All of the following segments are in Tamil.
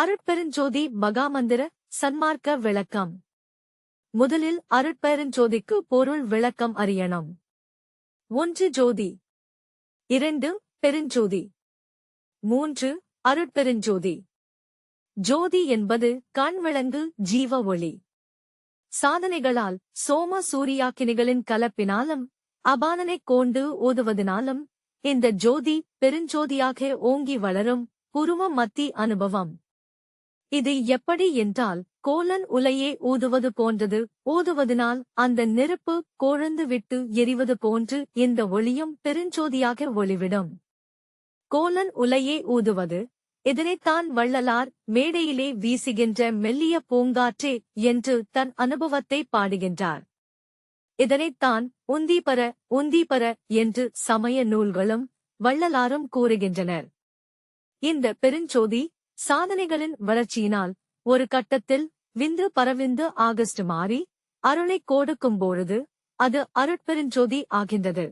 அருட்பெருஞ்சோதி மகாமந்திர சன்மார்க்க விளக்கம். முதலில் அருட்பெருஞ்சோதிக்கு பொருள் விளக்கம் அறியணும். ஒன்று ஜோதி. இரண்டு பெருஞ்சோதி. மூன்று அருட்பெருஞ்சோதி. ஜோதி என்பது கண் விளங்கு ஜீவ ஒளி. சாதனைகளால் சோம சூரியாக்கினிகளின் கலப்பினாலும் அபானனைக் கொண்டு ஓதுவதனாலும் இந்த ஜோதி பெருஞ்சோதியாக ஓங்கி வளரும் புருவ மத்தி அனுபவம். இது எப்படி என்றால் கோலன் உலையே ஊதுவது போன்றது. ஊதுவதனால் அந்த நெருப்பு கோழந்து விட்டு எரிவது போன்று இந்த ஒளியும் பெருஞ்சோதியாக ஒளிவிடும். கோலன் உலையே ஊதுவது. இதனைத்தான் வள்ளலார் மேடையிலே வீசுகின்ற மெல்லிய பூங்காற்றே என்று தன் அனுபவத்தை பாடுகின்றார். இதனைத்தான் உந்தீபர உந்தீபர என்று சமய நூல்களும் வள்ளலாரும் கூறுகின்றனர். இந்த பெருஞ்சோதி சாதனைகளின் வளர்ச்சியினால் ஒரு கட்டத்தில் விந்து பரவிந்து ஆகஸ்ட் மாறி அருளைக் கோடுக்கும் பொழுது அது அருட்பெருஞ்சோதி ஆகின்றது.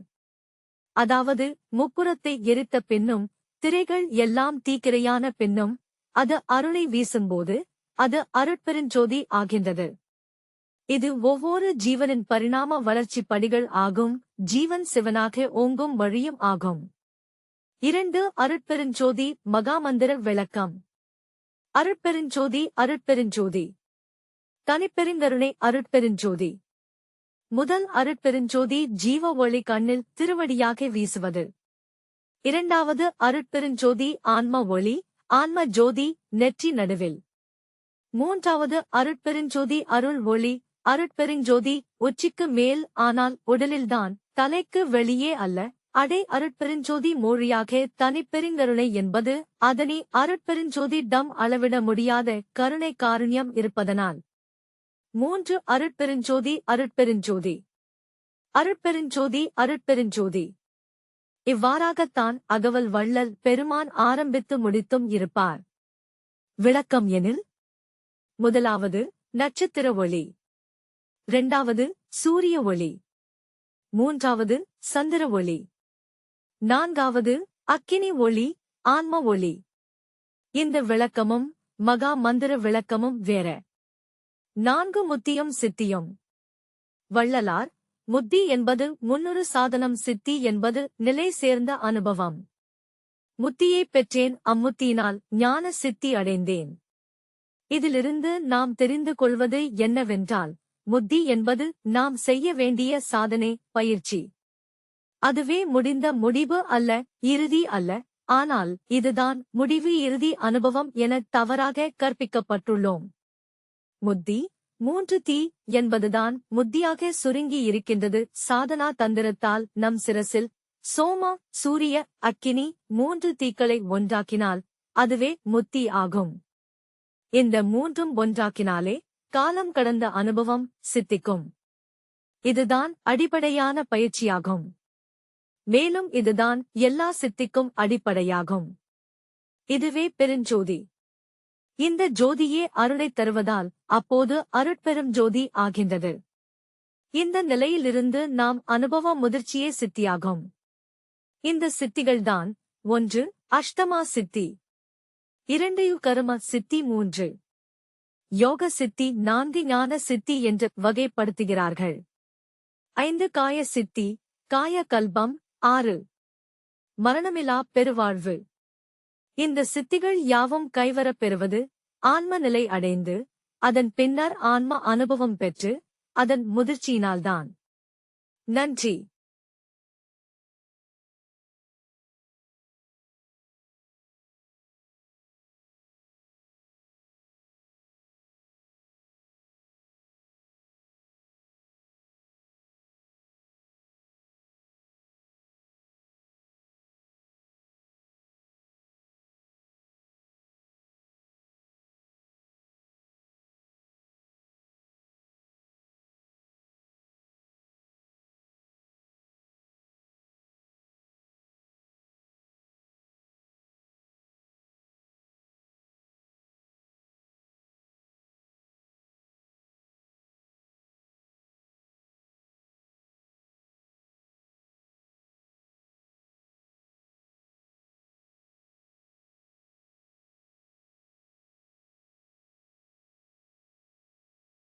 அதாவது முப்புறத்தை எரித்த பின்னும் திரைகள் எல்லாம் தீக்கிரையான பின்னும் அது அருளை வீசும்போது அது அருட்பெருஞ்சோதி ஆகின்றது. இது ஒவ்வொரு ஜீவனின் பரிணாம வளர்ச்சி படிகள் ஆகும் ஜீவன் சிவனாக ஓங்கும் வழியும் ஆகும். இரண்டு அருட்பெருஞ்சோதி மகாமந்திர விளக்கம். அருட்பெருஞ்சோதி அருட்பெருஞ்சோதி. தனிப்பெருங்கருணை அருட்பெருஞ்சோதி. முதல் அருட்பெருஞ்சோதி ஜீவ ஒளி கண்ணில் திருவடியாக வீசுவது. இரண்டாவது அருட்பெருஞ்சோதி ஆன்ம ஒளி ஆன்ம ஜோதி நெற்றி நடுவில். மூன்றாவது அருட்பெருஞ்சோதி அருள் ஒளி அருட்பெருஞ்சோதி உச்சிக்கு மேல் ஆனால் உடலில்தான் தலைக்கு வெளியே அல்ல அடை அருட்பெருஞ்சோதி மொழியாக தனிப்பெருங்கருணை என்பது அதனை அருட்பெருஞ்சோதி டம் அளவிட முடியாத கருணை காருண்யம் இருப்பதனால். மூன்று அருட்பெருஞ்சோதி அருட்பெருஞ்சோதி. அருட்பெருஞ்சோதி அருட்பெருஞ்சோதி. இவ்வாறாகத்தான் அகவல் வள்ளல் பெருமான் ஆரம்பித்து முடித்தும் இருப்பார். விளக்கம் எனில் முதலாவது நட்சத்திர ஒளி. இரண்டாவது சூரிய ஒளி. மூன்றாவது சந்திர ஒளி. நான்காவது அக்கினி ஒளி ஆன்ம ஒளி. இந்த விளக்கமும் மகா மந்திர விளக்கமும் வேற. நான்கு முத்தியும் சித்தியும். வள்ளலார் முத்தி என்பது முன்னொரு சாதனம் சித்தி என்பது நிலை சேர்ந்த அனுபவம். முத்தியைப் பெற்றேன் அம்முத்தியினால் ஞான சித்தி அடைந்தேன். இதிலிருந்து நாம் தெரிந்து கொள்வது என்னவென்றால் முத்தி என்பது நாம் செய்ய வேண்டிய சாதனை பயிற்சி. அதுவே முடிந்த முடிவு அல்ல இறுதி அல்ல. ஆனால் இதுதான் முடிவு இறுதி அனுபவம் என தவறாக கற்பிக்கப்பட்டுள்ளோம். முத்தி மூன்று தீ என்பதுதான் முத்தியாக சுருங்கி இருக்கின்றது. சாதனா தந்திரத்தால் நம் சிரசில் சோமா சூரிய அக்கினி மூன்று தீக்களை ஒன்றாக்கினால் அதுவே முத்தி ஆகும். இந்த மூன்றும் ஒன்றாக்கினாலே காலம் கடந்த அனுபவம் சித்திக்கும். இதுதான் அடிப்படையான பயிற்சியாகும். மேலும் இதுதான் எல்லா சித்திக்கும் அடிப்படையாகும். இதுவே பெருஞ்சோதி. இந்த ஜோதியே அருளைத் தருவதால் அப்போது அருட்பெரும் ஜோதி ஆகின்றது. இந்த நிலையிலிருந்து நாம் அனுபவ முதிர்ச்சியே சித்தியாகும். இந்த சித்திகள்தான் ஒன்று அஷ்டமா சித்தி. இரண்டு கரும சித்தி மூன்று. யோக சித்தி நான்கு ஞான சித்தி என்று வகைப்படுத்துகிறார்கள். ஐந்து காய சித்தி காய கல்பம் ஆறு. மரணமிலா பெருவாழ்வு. இந்த சித்திகள் யாவும் கைவரப் பெறுவது ஆன்ம நிலை அடைந்து அதன் பின்னர் ஆன்ம அனுபவம் பெற்று அதன் முதிர்ச்சியினால்தான். நன்றி.